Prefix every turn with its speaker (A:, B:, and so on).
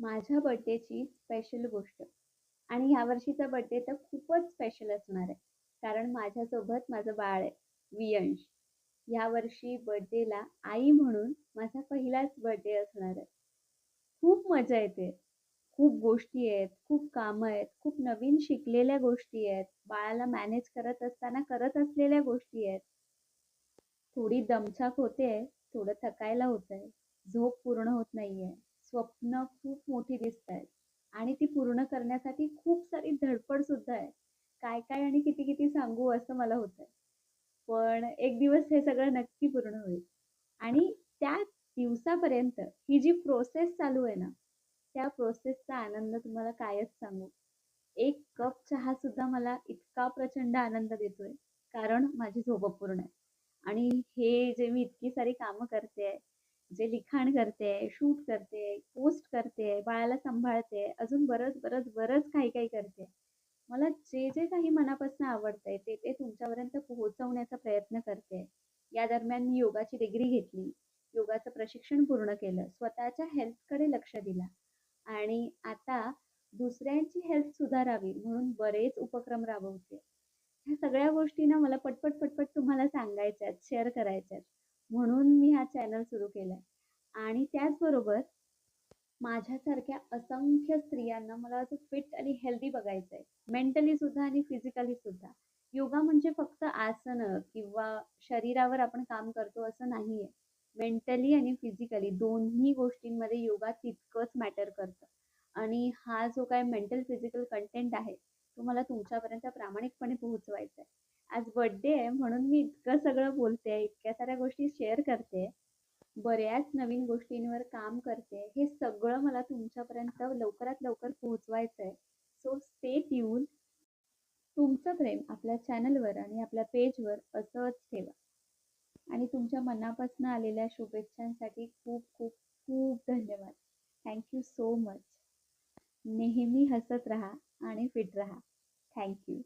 A: माझ्या बड्डेची स्पेशल गोष्ट. आणि ह्या वर्षीचा बड्डे तर खूपच स्पेशल असणार आहे. कारण माझ्यासोबत माझं बाळ आहे वियंश ह्या वर्षी बड्डेला आई म्हणून माझा पहिलाच बड्डे असणार आहे. खूप मजा येते. खूप गोष्टी आहेत खूप कामं आहेत खूप नवीन शिकलेल्या गोष्टी आहेत. बाळाला मॅनेज करत असताना करत असलेल्या गोष्टी आहेत. थोडी दमछाक होते थोडं थकायला होत आहे झोप पूर्ण होत नाहीये. स्वप्न खूप मोठी दिसत आहेत आणि ती पूर्ण करण्यासाठी खूप सारी धडपड सुद्धा आहे. काय काय आणि किती किती सांगू असं मला होत आहे पण एक दिवस हे सगळं नक्की पूर्ण होईल. आणि त्या दिवसापर्यंत ही जी प्रोसेस चालू आहे ना त्या प्रोसेसचा आनंद तुम्हाला कायच सांगू. एक कप चहा सुद्धा मला इतका प्रचंड आनंद देतोय. कारण माझी झोप पूर्ण आहे. आणि हे जे मी इतकी सारी कामं करते जे लिखाण करते शूट करते पोस्ट करते बाळाला सांभाळते अजून बरंच बरंच बरंच काही काही करते. मला जे जे काही मनापासून आवडतंय ते ते तुमच्यापर्यंत पोहोचवण्याचा प्रयत्न करते. या दरम्यान मी योगाची डिग्री घेतली. योगाचं प्रशिक्षण पूर्ण केलं. स्वतःच्या हेल्थकडे लक्ष दिलं. आणि आता दुसऱ्यांची हेल्थ सुधारावी म्हणून बरेच उपक्रम राबवते. ह्या सगळ्या गोष्टी ना मला पटपट पटपट तुम्हाला सांगायच्यात शेअर करायच्यात. म्हणून मी हा चॅनल सुरू केलाय. आणि त्याचबरोबर माझ्यासारख्या असंख्य स्त्रियांना मला असं फिट आणि हेल्दी बघायचं आहे मेंटली सुद्धा आणि फिजिकली सुद्धा. योगा म्हणजे फक्त आसनं किंवा शरीरावर आपण काम करतो असं नाहीये. मेंटली आणि फिजिकली दोन्ही गोष्टींमध्ये योगा तितकंच मॅटर करतं. आणि हा जो काय मेंटल फिजिकल कंटेंट आहे तो मला तुमच्यापर्यंत प्रामाणिकपणे पोहोचवायचा आहे आज बर्थडे आहे म्हणून मी इतकं सगळं बोलते इतक्या साऱ्या गोष्टी शेअर करते बऱ्याच नवीन गोष्टींवर काम करते हे सगळं मला तुमच्यापर्यंत लवकरात लवकर पोहोचवायचं आहे सो स्टे ट्यून तुमचं प्रेम आपल्या चॅनलवर आणि आपल्या पेजवर असंच ठेवा. आणि तुमच्या मनापासून आलेल्या शुभेच्छांसाठी खूप खूप खूप धन्यवाद. थँक्यू सो मच नेहमी हसत राहा आणि फिट राहा. थँक्यू